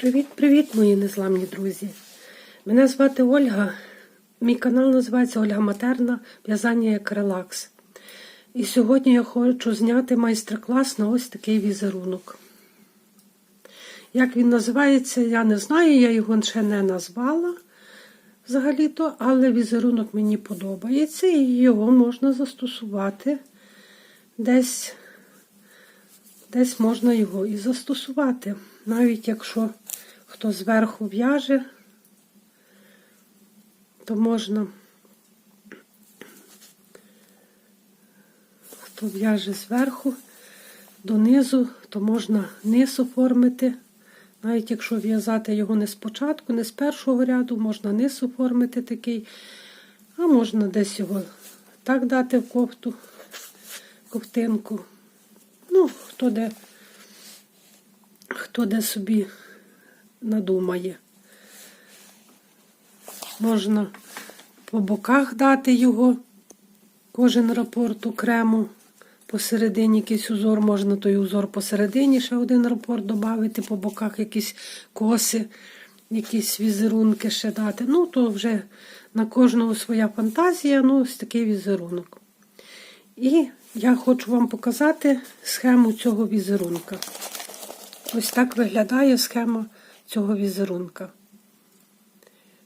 Привіт-привіт, мої незламні друзі! Мене звати Ольга. Мій канал називається Ольга Матерна В'язання як релакс. І сьогодні я хочу зняти майстер-клас на ось такий візерунок. Як він називається, я не знаю, я його ще не назвала взагалі-то, але візерунок мені подобається і його можна застосувати десь. Десь можна його і застосувати. Навіть якщо хто зверху в'яже, то можна, хто в'яже зверху донизу, то можна низ оформити. Навіть якщо в'язати його не спочатку, не з першого ряду, можна низ оформити такий, а можна десь його так дати в кофту, ковтинку. Ну, хто де, хто де собі надумає. Можна по боках дати його, кожен рапорт окремо. Посередині якийсь узор, можна той узор посередині, ще один рапорт додати, по боках якісь коси, якісь візерунки ще дати. Ну, то вже на кожного своя фантазія, ну, ось такий візерунок. І я хочу вам показати схему цього візерунка. Ось так виглядає схема цього візерунка.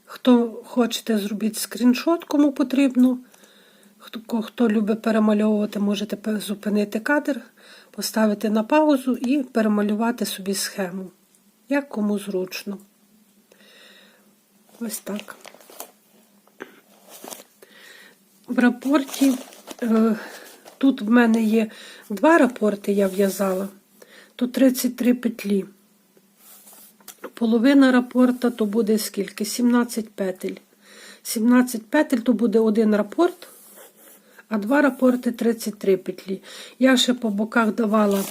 Хто хочете зробити скріншот, кому потрібно. Хто, хто любить перемальовувати, можете зупинити кадр, поставити на паузу і перемалювати собі схему. Як кому зручно. Ось так. В рапорті. Е, Тут в мене є два рапорти, я в'язала. Тут 33 петлі. Половина рапорта то буде скільки? 17 петель. 17 петель то буде один рапорт, а два рапорти 33 петлі. Я ще по боках давала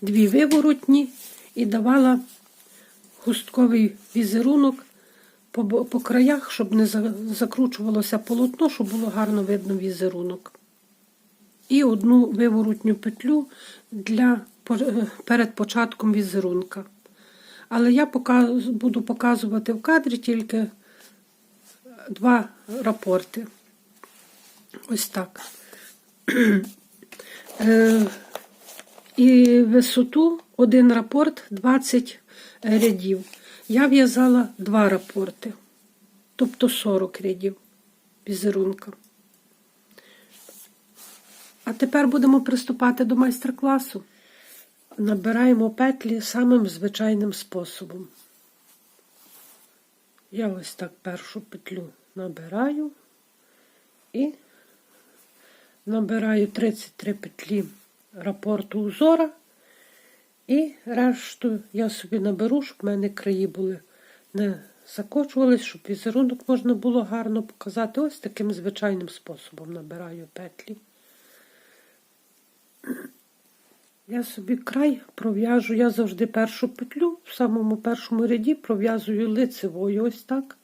дві виворотні і давала хустковий візерунок по, по краях, щоб не закручувалося полотно, щоб було гарно видно візерунок і одну виворотню петлю для, перед початком візерунка. Але я буду показувати в кадрі тільки два рапорти. Ось так. Е, і висоту один рапорт 20 рядів. Я в'язала два рапорти, тобто 40 рядів візерунка. А тепер будемо приступати до майстер-класу. Набираємо петлі самим звичайним способом. Я ось так першу петлю набираю і набираю 33 петлі рапорту узора. І решту я собі наберу, щоб в мене краї були не закочувались, щоб візерунок можна було гарно показати. Ось таким звичайним способом набираю петлі. Я собі край пров'яжу, я завжди першу петлю в самому першому ряді пров'язую лицевою ось так.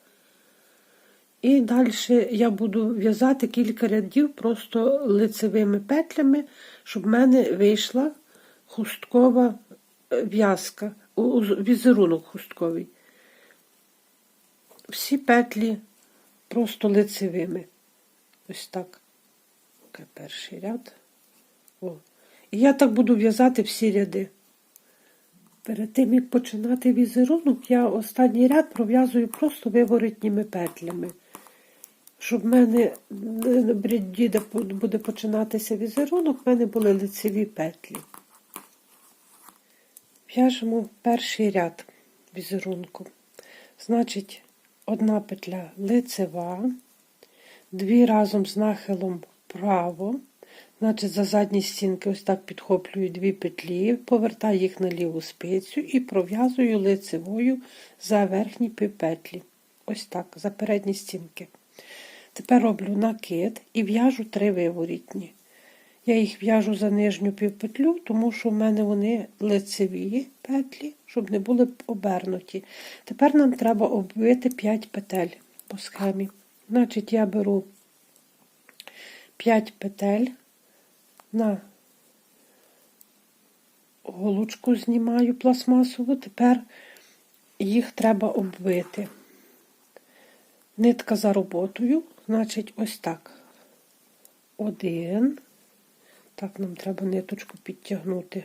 І далі я буду в'язати кілька рядів просто лицевими петлями, щоб в мене вийшла хусткова е, в'язка, візерунок хустковий. Всі петлі просто лицевими. Ось так. Перший ряд. О. Я так буду в'язати всі ряди. Перед тим, як починати візерунок, я останній ряд пров'язую просто виворотніми петлями. Щоб в мене ряді, де буде починатися візерунок, в мене були лицеві петлі. В'яжемо перший ряд візерунку. Значить, одна петля лицева, дві разом з нахилом вправо. Значить, за задні стінки ось так підхоплюю дві петлі, повертаю їх на ліву спицю і пров'язую лицевою за верхні півпетлі. Ось так, за передні стінки. Тепер роблю накид і в'яжу три виворітні. Я їх в'яжу за нижню півпетлю, тому що в мене вони лицеві петлі, щоб не були обернуті. Тепер нам треба оббити 5 петель по схемі. Значить, я беру 5 петель на голочку знімаю пластмасову, тепер їх треба обвити. Нитка за роботою, значить, ось так. Один. Так, нам треба ниточку підтягнути,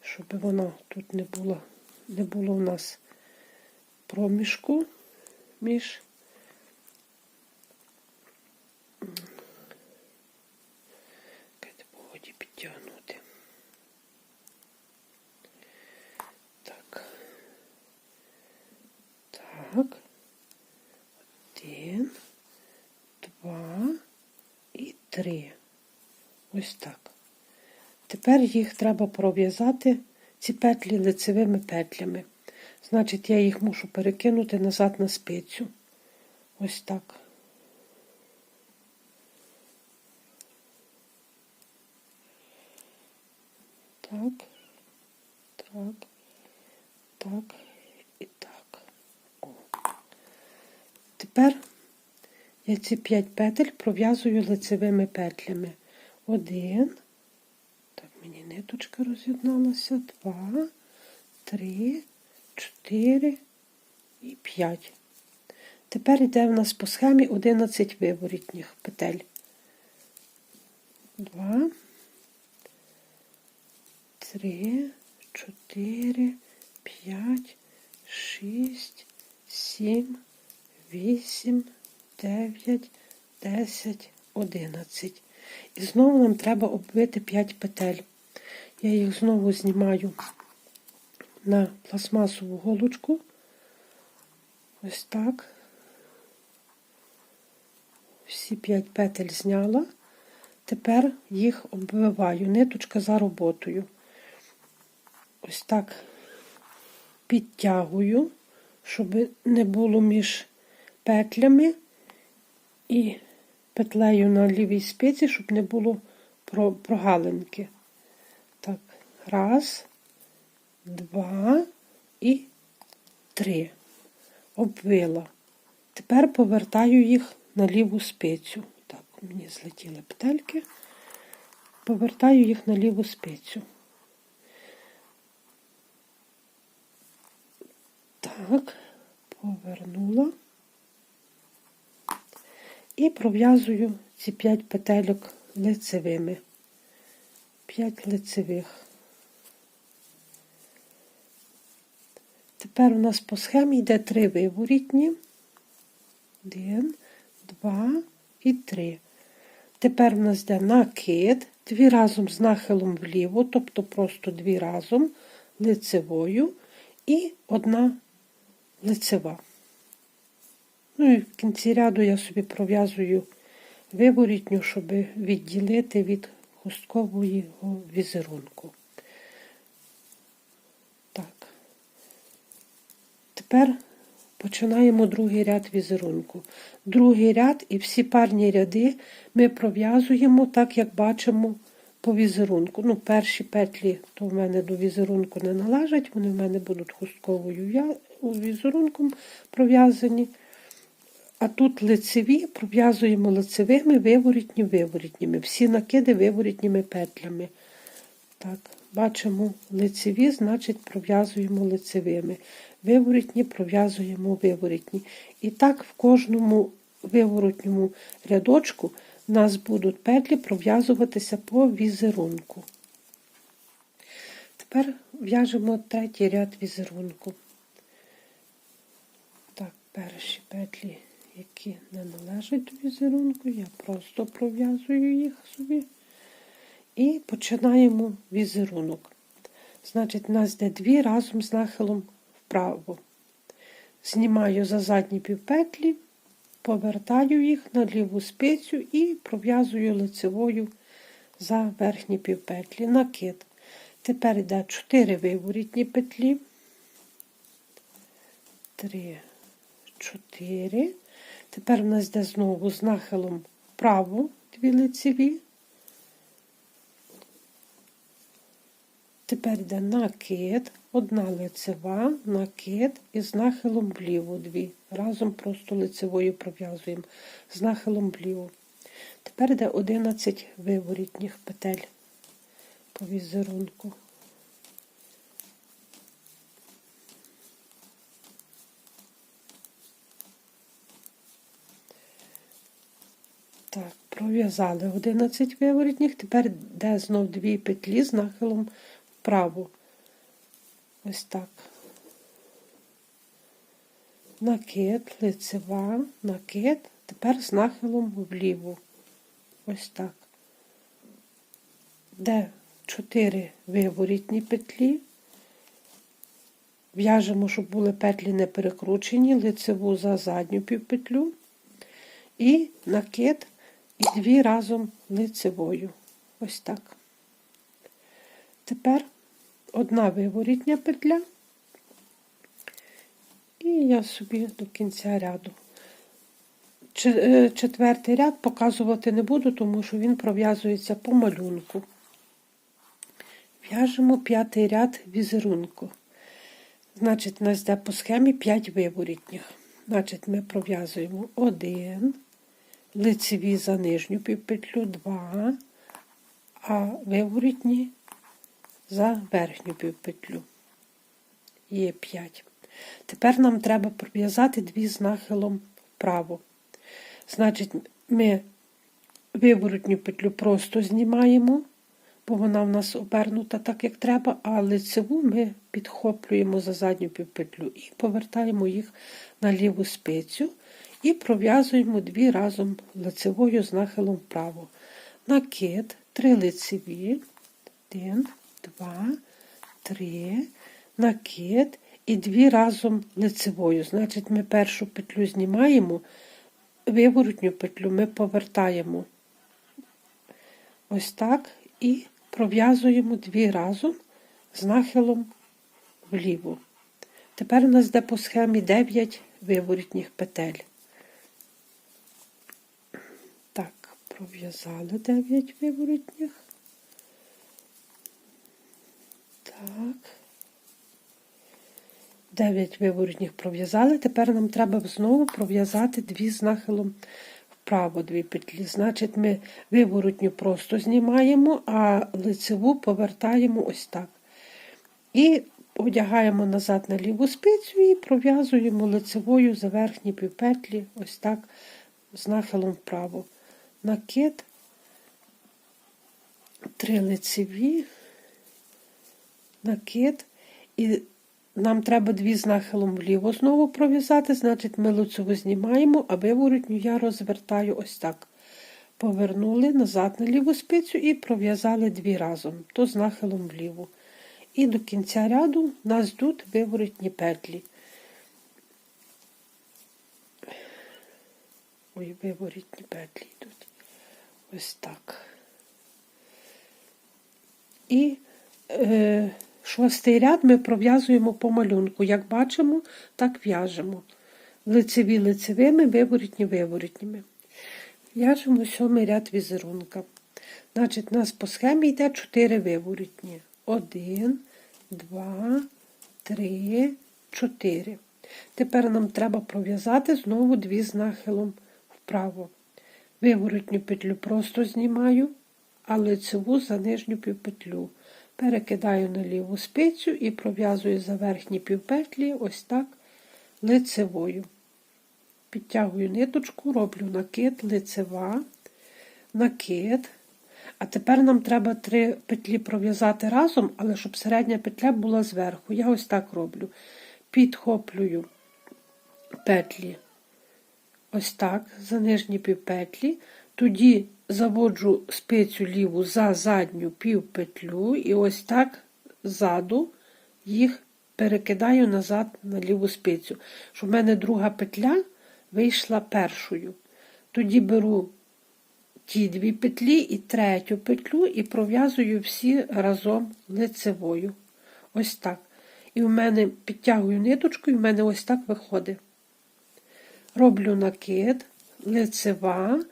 щоб вона тут не було, не було у нас проміжку між. Кайте погоді підтягнути. Так. Так. Один, два і три. Ось так. Тепер їх треба пров'язати ці петлі лицевими петлями. Значить, я їх мушу перекинути назад на спицю. Ось так. Так, так, так і так. О. Тепер я ці 5 петель пров'язую лицевими петлями. Один. Так, мені ниточка роз'єдналася. Два, три, чотири і п'ять. Тепер йде в нас по схемі 11 виворітніх петель. Два, три, чотири, п'ять, шість, сім, вісім, дев'ять, десять, одинадцять. І знову нам треба обвити 5 петель. Я їх знову знімаю на пластмасову голочку. Ось так. Всі 5 петель зняла. Тепер їх обвиваю. Ниточка за роботою. Ось так підтягую, щоб не було між петлями і петлею на лівій спиці, щоб не було прогалинки. Так, раз, два і три. Обвила. Тепер повертаю їх на ліву спицю. Так, мені злетіли петельки. Повертаю їх на ліву спицю. Так, повернула і пров'язую ці 5 петельок лицевими. 5 лицевих. Тепер у нас по схемі йде 3 виворітні. 1, 2 і 3. Тепер у нас йде накид, дві разом з нахилом вліво, тобто просто дві разом лицевою і одна лицева. Ну і в кінці ряду я собі пров'язую виворітню, щоб відділити від хусткового візерунку. Так. Тепер починаємо другий ряд візерунку. Другий ряд і всі парні ряди ми пров'язуємо так, як бачимо по візерунку. Ну, перші петлі то в мене до візерунку не належать, вони в мене будуть хустковою візерунком пров'язані. А тут лицеві пров'язуємо лицевими виворітні виворітніми. Всі накиди виворітніми петлями. Так, Бачимо лицеві, значить, пров'язуємо лицевими. Виворітні пров'язуємо виворітні. І так в кожному виворотньому рядочку у нас будуть петлі пров'язуватися по візерунку. Тепер в'яжемо третій ряд візерунку. Так, перші петлі які не належать до візерунку, я просто пров'язую їх собі. І починаємо візерунок. Значить, у нас йде дві разом з нахилом вправо. Знімаю за задні півпетлі, повертаю їх на ліву спицю і пров'язую лицевою за верхні півпетлі. Накид. Тепер йде 4 виворітні петлі. 3, 4. Тепер в нас йде знову з нахилом вправо дві лицеві. Тепер йде накид, одна лицева, накид і з нахилом вліво дві. Разом просто лицевою пров'язуємо з нахилом вліво. Тепер йде 11 виворітніх петель по візерунку. Так, пров'язали 11 виворітніх, тепер йде знов дві петлі з нахилом вправо. Ось так. Накид, лицева, накид, тепер з нахилом вліво. Ось так. Де 4 виворітні петлі. В'яжемо, щоб були петлі не перекручені, лицеву за задню півпетлю. І накид і дві разом лицевою. Ось так. Тепер одна виворітня петля. І я собі до кінця ряду. Е, Четвертий ряд показувати не буду, тому що він пров'язується по малюнку. В'яжемо п'ятий ряд візерунку. Значить, у нас йде по схемі 5 виворітніх. Значить, ми пров'язуємо 1, лицеві за нижню півпетлю 2, а виворітні за верхню півпетлю. Є 5. Тепер нам треба пров'язати дві з нахилом вправо. Значить, ми виворотню петлю просто знімаємо, бо вона в нас обернута так, як треба, а лицеву ми підхоплюємо за задню півпетлю і повертаємо їх на ліву спицю і пров'язуємо дві разом лицевою з нахилом вправо. Накид, три лицеві, один, два, три, накид і дві разом лицевою. Значить, ми першу петлю знімаємо, виворотню петлю ми повертаємо ось так і пров'язуємо дві разом з нахилом вліво. Тепер у нас йде по схемі 9 виворітніх петель. Так, пров'язали 9 виворотніх. Так. 9 виворотніх пров'язали. Тепер нам треба знову пров'язати дві з нахилом вправо дві петлі. Значить, ми виворотню просто знімаємо, а лицеву повертаємо ось так. І одягаємо назад на ліву спицю і пров'язуємо лицевою за верхні півпетлі, ось так, з нахилом вправо. Накид, три лицеві, накид. І нам треба дві з нахилом вліво знову пров'язати, значить, ми лицеву знімаємо, а виворотню я розвертаю ось так. Повернули назад на ліву спицю і пров'язали дві разом, то з нахилом вліво. І до кінця ряду нас йдуть виворотні петлі. Ой, виворотні петлі йдуть. Ось так. І е, шостий ряд ми пров'язуємо по малюнку. Як бачимо, так в'яжемо. Лицеві лицевими, виворотні виворотніми. В'яжемо сьомий ряд візерунка. Значить, у нас по схемі йде 4 виворотні. 1, 2, 3, 4. Тепер нам треба пров'язати знову дві з нахилом вправо. Виворотню петлю просто знімаю, а лицеву за нижню півпетлю. Перекидаю на ліву спицю і пров'язую за верхні півпетлі ось так лицевою. Підтягую ниточку, роблю накид, лицева, накид. А тепер нам треба три петлі пров'язати разом, але щоб середня петля була зверху. Я ось так роблю. Підхоплюю петлі ось так, за нижні півпетлі. Тоді заводжу спицю ліву за задню півпетлю і ось так ззаду їх перекидаю назад на ліву спицю, щоб в мене друга петля вийшла першою. Тоді беру ті дві петлі і третю петлю і пров'язую всі разом лицевою. Ось так. І в мене підтягую ниточку, і в мене ось так виходить. Роблю накид, лицева,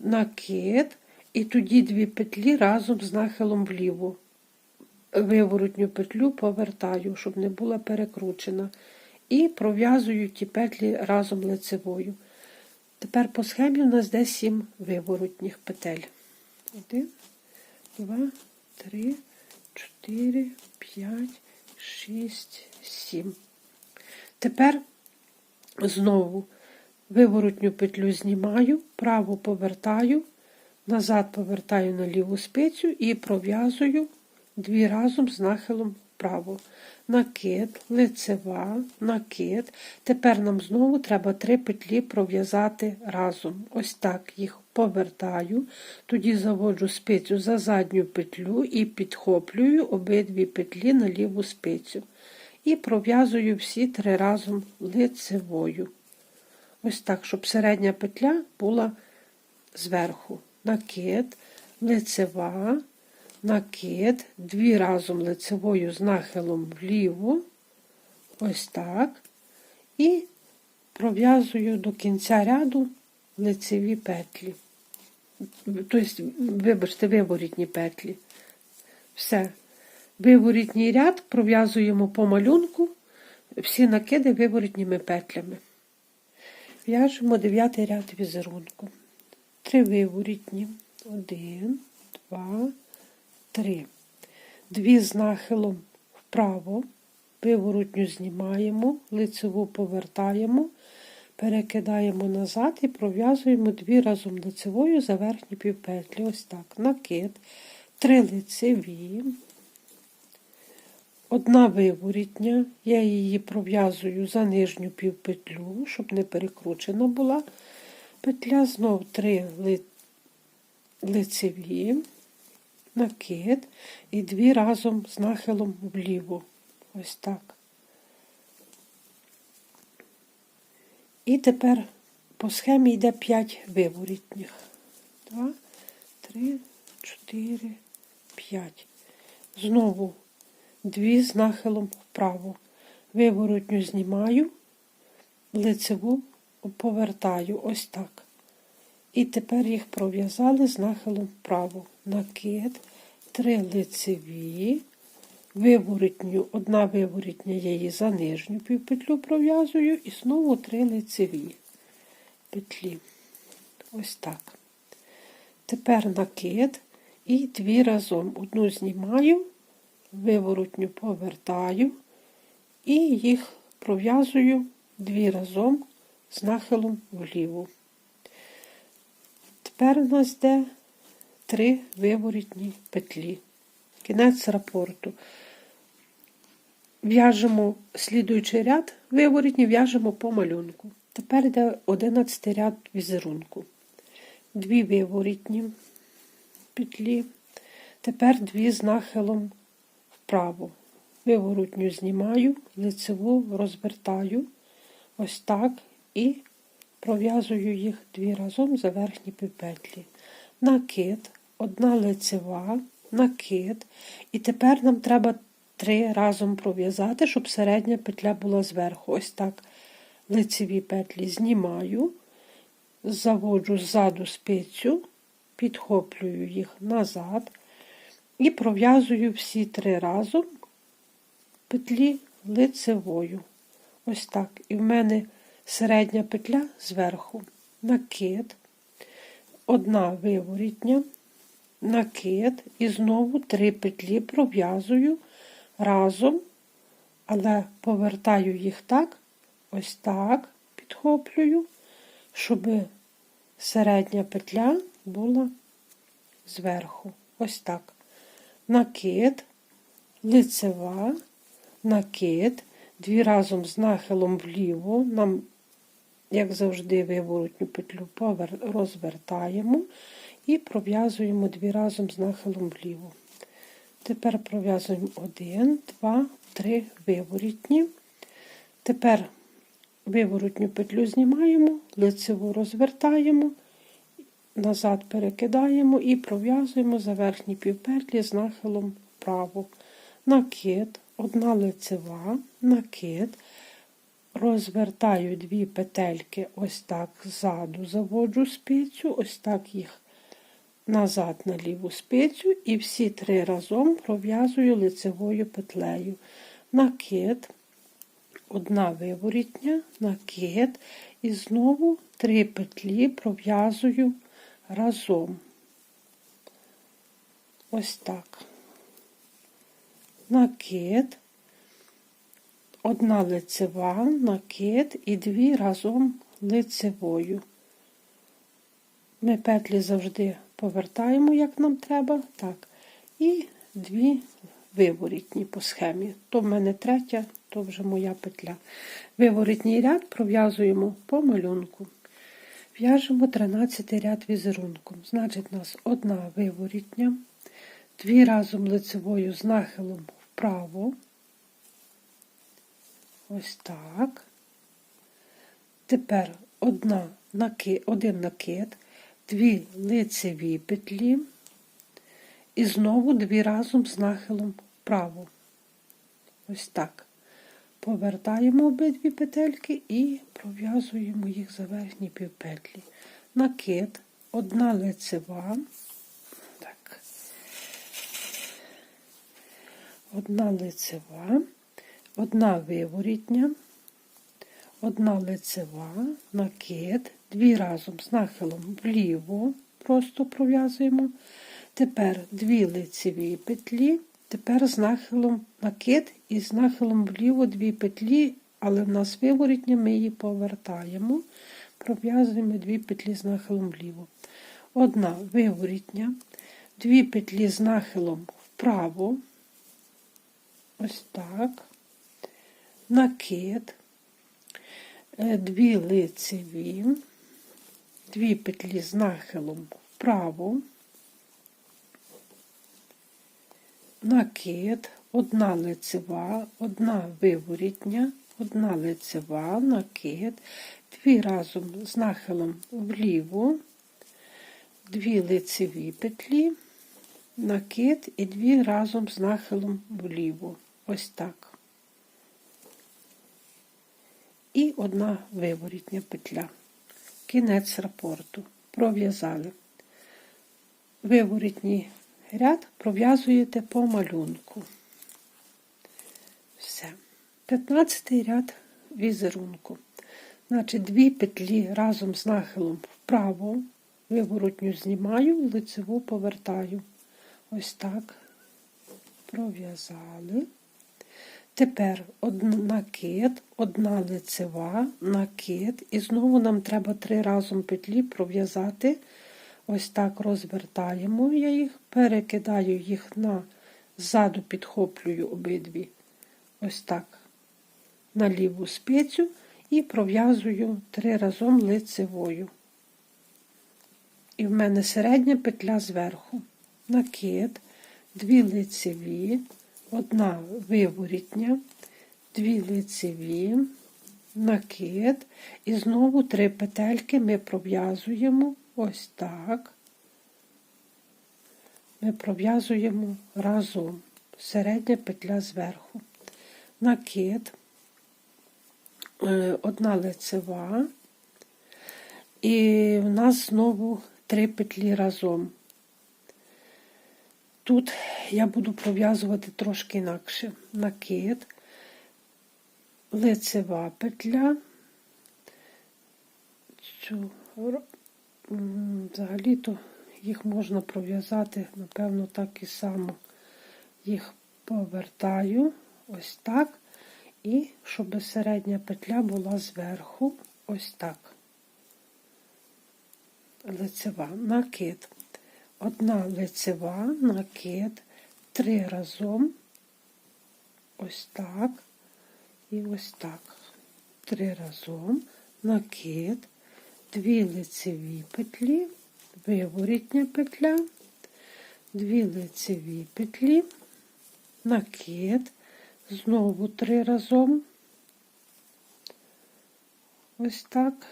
накид, і тоді дві петлі разом з нахилом вліво. Виворотню петлю повертаю, щоб не була перекручена. І пров'язую ті петлі разом лицевою. Тепер по схемі у нас де 7 виворотніх петель. 1, 2, 3, 4, 5, 6, 7. Тепер знову виворотню петлю знімаю, праву повертаю, назад повертаю на ліву спицю і пров'язую дві разом з нахилом вправо. Накид, лицева, накид. Тепер нам знову треба три петлі пров'язати разом. Ось так їх повертаю, тоді заводжу спицю за задню петлю і підхоплюю обидві петлі на ліву спицю. І пров'язую всі три разом лицевою. Ось так, щоб середня петля була зверху. Накид, лицева, накид, дві разом лицевою з нахилом вліво, ось так. І пров'язую до кінця ряду лицеві петлі. Тобто, вибачте, виворітні петлі. Все. Виворітній ряд пров'язуємо по малюнку всі накиди виворітніми петлями. В'яжемо дев'ятий ряд візерунку. Три виворітні. Один, два, три. Дві з нахилом вправо. Виворотню знімаємо, лицеву повертаємо, перекидаємо назад і пров'язуємо дві разом лицевою за верхні півпетлі. Ось так. Накид, три лицеві. Одна виворітня, я її пров'язую за нижню півпетлю, щоб не перекручена була. Петля знов три лицеві, накид і дві разом з нахилом вліво. Ось так. І тепер по схемі йде 5 виворітніх. 2, 3, 4, 5. Знову дві з нахилом вправо. Виворотню знімаю, лицеву повертаю ось так. І тепер їх пров'язали з нахилом вправо. Накид, три лицеві, виворотню, одна виворотня я її за нижню півпетлю пров'язую і знову три лицеві петлі. Ось так. Тепер накид і дві разом одну знімаю виворотню повертаю і їх пров'язую дві разом з нахилом вліву. Тепер у нас йде три виворітні петлі. Кінець рапорту. В'яжемо слідуючий ряд, виворітні в'яжемо по малюнку. Тепер йде 11 ряд візерунку. Дві виворітні петлі. Тепер дві з нахилом вправо. Виворотню знімаю, лицеву розвертаю ось так і пров'язую їх дві разом за верхні півпетлі. Накид, одна лицева, накид. І тепер нам треба три разом пров'язати, щоб середня петля була зверху. Ось так лицеві петлі знімаю, заводжу ззаду спицю, підхоплюю їх назад. І пров'язую всі три разом петлі лицевою. Ось так. І в мене середня петля зверху, накид, одна виворітня, накид, і знову три петлі пров'язую разом, але повертаю їх так, ось так, підхоплюю, щоб середня петля була зверху. Ось так накид, лицева, накид, дві разом з нахилом вліво, нам, як завжди, виворотню петлю розвертаємо і пров'язуємо дві разом з нахилом вліво. Тепер пров'язуємо один, два, три виворітні. Тепер виворотню петлю знімаємо, лицеву розвертаємо назад перекидаємо і пров'язуємо за верхні півпетлі з нахилом вправо. Накид, одна лицева, накид, розвертаю дві петельки, ось так ззаду заводжу спицю, ось так їх назад на ліву спицю, і всі три разом пров'язую лицевою петлею. Накид, одна виворітня, накид, і знову три петлі пров'язую разом. Ось так. Накид, одна лицева, накид і дві разом лицевою. Ми петлі завжди повертаємо, як нам треба. Так. І дві виворітні по схемі. То в мене третя, то вже моя петля. Виворітній ряд пров'язуємо по малюнку. В'яжемо 13 ряд візерунком. Значить, у нас одна виворітня, дві разом лицевою з нахилом вправо. Ось так. Тепер одна один накид, дві лицеві петлі і знову дві разом з нахилом вправо. Ось так. Повертаємо обидві петельки і пров'язуємо їх за верхні півпетлі. Накид, одна лицева. Так. Одна лицева, одна виворітня, одна лицева, накид, дві разом з нахилом вліво, просто пров'язуємо. Тепер дві лицеві петлі, тепер з нахилом накид і з нахилом вліво дві петлі, але в нас виворітня, ми її повертаємо, пров'язуємо дві петлі з нахилом вліво. Одна виворітня, дві петлі з нахилом вправо. Ось так. Накид, е, дві лицеві, дві петлі з нахилом вправо, накид, одна лицева, одна виворітня, одна лицева, накид, дві разом з нахилом вліво, дві лицеві петлі, накид і дві разом з нахилом вліво. Ось так. І одна виворітня петля. Кінець рапорту. Пров'язали. Виворітній ряд пров'язуєте по малюнку. Все. 15 ряд візерунку. Значить, дві петлі разом з нахилом вправо, виворотню знімаю, лицеву повертаю. Ось так. Пров'язали. Тепер накид, одна лицева, накид, і знову нам треба три разом петлі пров'язати. Ось так розвертаємо я їх, перекидаю їх на ззаду, підхоплюю обидві, ось так, на ліву спицю і пров'язую три разом лицевою. І в мене середня петля зверху. Накид, дві лицеві одна виворітня, дві лицеві, накид, і знову три петельки ми пров'язуємо ось так. Ми пров'язуємо разом. Середня петля зверху. Накид, е, одна лицева, і в нас знову три петлі разом. Тут я буду пров'язувати трошки інакше. Накид, лицева петля, цю взагалі-то їх можна пров'язати, напевно, так і само. Їх повертаю ось так, і щоб середня петля була зверху, ось так. Лицева. Накид. Одна лицева, накид, три разом, ось так. І ось так. Три разом, накид, дві лицеві петлі, виворітня петля, дві лицеві петлі, накид, знову три разом. Ось так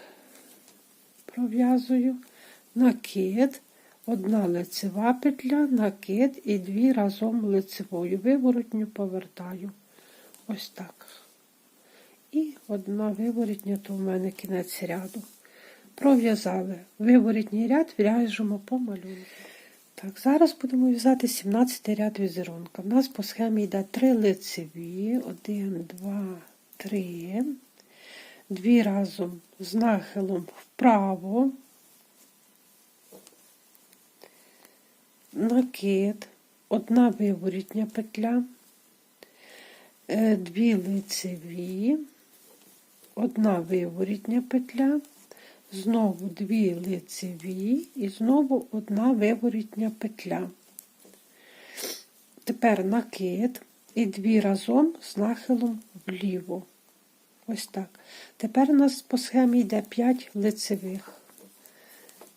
пров'язую, накид, Одна лицева петля, накид і дві разом лицевою. Виворотню повертаю. Ось так. І одна виворотня, то в мене кінець ряду. Пров'язали. Виворотній ряд, в'яжемо по малюнку. Так, зараз будемо в'язати 17 ряд візерунка. У нас по схемі йде 3 лицеві, 1, 2, 3, дві разом з нахилом вправо. накид, одна виворітня петля, е, дві лицеві, одна виворітня петля, знову дві лицеві і знову одна виворітня петля. Тепер накид і дві разом з нахилом вліво. Ось так. Тепер у нас по схемі йде 5 лицевих.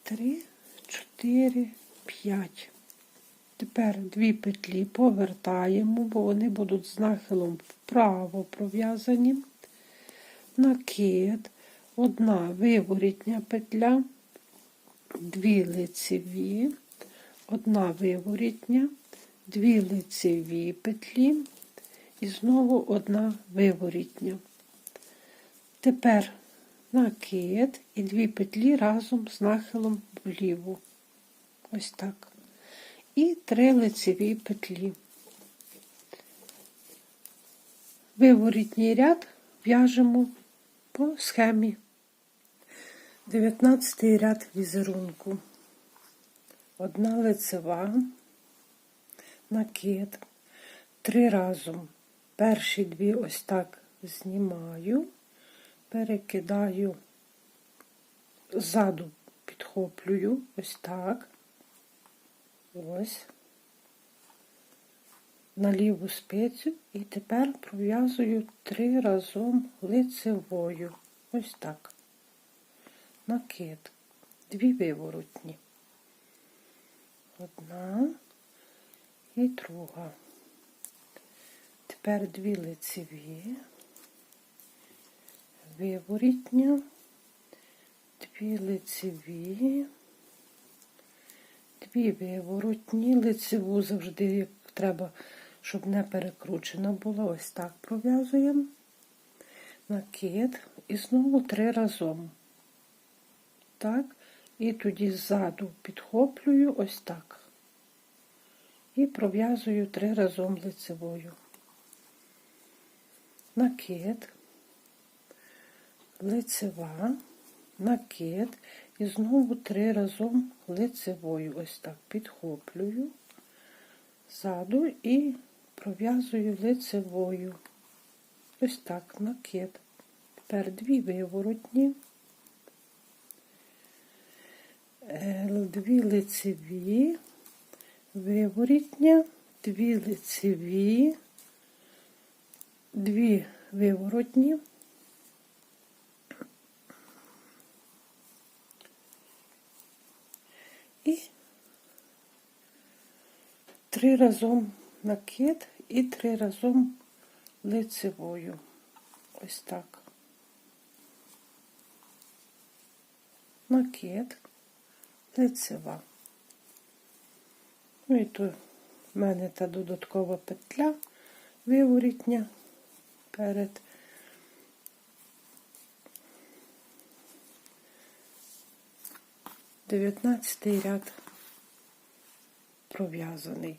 3, 4, 5. Тепер дві петлі повертаємо, бо вони будуть з нахилом вправо пров'язані. Накид, одна виворітня петля, дві лицеві, одна виворітня, дві лицеві петлі і знову одна виворітня. Тепер накид і дві петлі разом з нахилом вліво. Ось так. І три лицеві петлі. Виворітній ряд в'яжемо по схемі. 19 ряд візерунку. Одна лицева, накид, три разом. Перші дві ось так знімаю, перекидаю ззаду, підхоплюю, ось так. Ось. На ліву спицю і тепер пров'язую три разом лицевою. Ось так. Накид. Дві виворотні. Одна і друга. Тепер дві лицеві, виворітня, дві лицеві, дві виворотні, лицеву завжди треба, щоб не перекручена була. Ось так пров'язуємо. Накид і знову три разом. Так, і тоді ззаду підхоплюю ось так. І пров'язую три разом лицевою. Накид, лицева, накид і знову три разом лицевою. Ось так підхоплюю ззаду і пров'язую лицевою. Ось так накид. Тепер дві виворотні. Е, дві лицеві, виворітня, дві лицеві, дві виворотні, і три разом накид і три разом лицевою. Ось так. Накид лицева. Ну і тут в мене та додаткова петля виворітня перед дев'ятнадцятий ряд пров'язаний.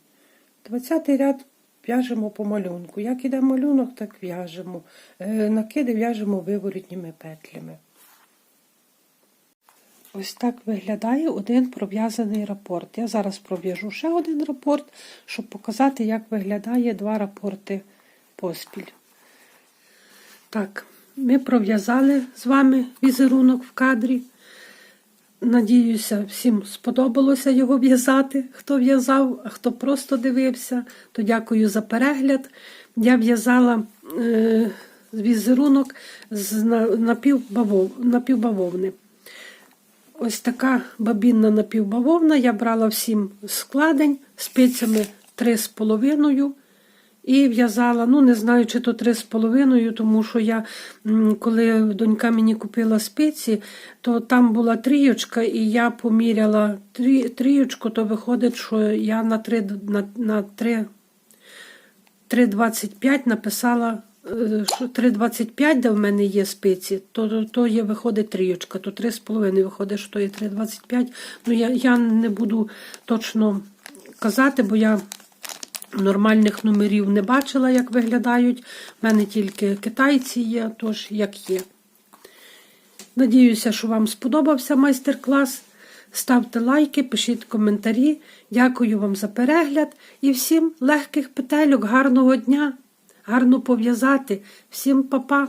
Двадцятий ряд в'яжемо по малюнку. Як іде малюнок, так в'яжемо. Е, Накиди в'яжемо виворітніми петлями. Ось так виглядає один пров'язаний рапорт. Я зараз пров'яжу ще один рапорт, щоб показати, як виглядає два рапорти поспіль. Так, ми пров'язали з вами візерунок в кадрі. Надіюся, всім сподобалося його в'язати. Хто в'язав, а хто просто дивився, то дякую за перегляд. Я в'язала е, візерунок з напівбавов, напівбавовни. Ось така бабінна напівбавовна. Я брала всім складень спицями 3,5 і в'язала, ну, не знаю, чи то 3,5, тому що я, коли донька мені купила спиці, то там була трійочка, і я поміряла трі, трійочку, то виходить, що я на 3, на, на 3, 3,25 написала. Що 3,25, де в мене є спиці, то то, є виходить трійочка, то 3,5 виходить, що є 3,25. Ну, я я не буду точно казати, бо я нормальних номерів не бачила, як виглядають. У мене тільки китайці є, тож як є. Надіюся, що вам сподобався майстер-клас. Ставте лайки, пишіть коментарі. Дякую вам за перегляд і всім легких петельок, гарного дня! Гарно пов'язати. Всім па-па!